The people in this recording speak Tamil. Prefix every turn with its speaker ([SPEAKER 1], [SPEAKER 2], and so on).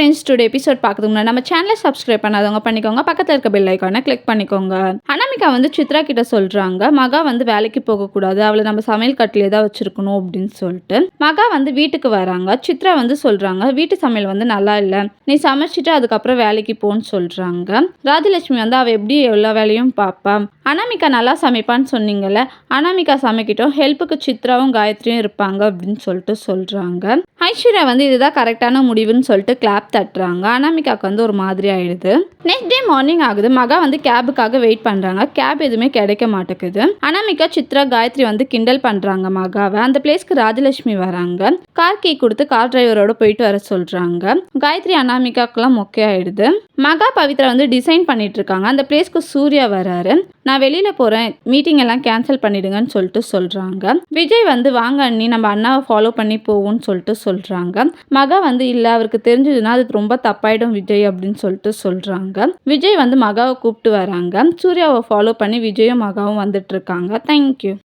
[SPEAKER 1] ஃப்ரெண்ட்ஸ் டுடே எபிசோட் பார்க்கறதுக்கு முன்னாடி நம்ம சேனலை சப்ஸ்கிரைப் பண்ணாதவங்க பண்ணிக்கோங்க. பக்கத்தில் இருக்க பெல் ஐக்கானை கிளிக் பண்ணிக்கோங்க. அனாமிகா வந்து சித்ரா கிட்ட சொல்கிறாங்க மகா வந்து வேலைக்கு போகக்கூடாது அவளை நம்ம சமையல் கட்டிலே தான் வச்சிருக்கணும் அப்படின்னு சொல்லிட்டு. மகா வந்து வீட்டுக்கு வராங்க. சித்ரா வந்து சொல்கிறாங்க வீட்டு சமையல் வந்து நல்லா இல்லை. நீ சமைச்சிட்டு அதுக்கப்புறம் வேலைக்கு போன்னு சொல்கிறாங்க ராஜலட்சுமி வந்து அவள் எப்படி எல்லா வேலையும் பார்ப்பா அனாமிகா நல்லா சமைப்பான்னு சொன்னீங்கல்ல அனாமிகா சமைக்கிட்டோம் ஹெல்ப்புக்கு சித்ராவும் காயத்ரியும் இருப்பாங்க அப்படின்னு சொல்லிட்டு சொல்கிறாங்க ஐஸ்வர்யா வந்து இதுதான் கரெக்டான முடிவுன்னு சொல்லிட்டு கிளாப் தட்டுறாங்க. அனாமிகாவுக்கு வந்து ஒரு மாதிரி ஆயிடுது. நெக்ஸ்ட் டே மார்னிங் ஆகுது. மகா வந்து கேபுக்காக வெயிட் பண்ணுறாங்க கேப் எதுவுமே கிடைக்க மாட்டேங்குது. அனாமிகா சித்ரா காயத்ரி வந்து கிண்டல் பண்ணுறாங்க மகாவை. அந்த பிளேஸ்க்கு ராஜலட்சுமி வராங்க. கார் கீ கொடுத்து கார் டிரைவரோட போயிட்டு வர சொல்கிறாங்க காயத்ரி அனாமிகாக்கெல்லாம் மொக்கை ஆயிடுது மகா பவித்ரா வந்து டிசைன் பண்ணிட்டு இருக்காங்க. அந்த பிளேஸ்க்கு சூர்யா வராரு. நான் வெளியில் போகிறேன் மீட்டிங் எல்லாம் கேன்சல் பண்ணிடுங்கன்னு சொல்லிட்டு சொல்கிறாங்க விஜய் வந்து வாங்க அண்ணி நம்ம அண்ணாவை ஃபாலோ பண்ணி போவோம்னு சொல்லிட்டு சொல்கிறாங்க மகா வந்து இல்லை அவருக்கு தெரிஞ்சதுன்னா அது ரொம்ப தப்பாயிடும் விஜய் அப்படின்னு சொல்லிட்டு சொல்கிறாங்க விஜய் வந்து மகாவை கூப்பிட்டு வராங்க. சூர்யாவை ஃபாலோ பண்ணி விஜயும் மகாவும் வந்துட்டு இருக்காங்க. தேங்க்யூ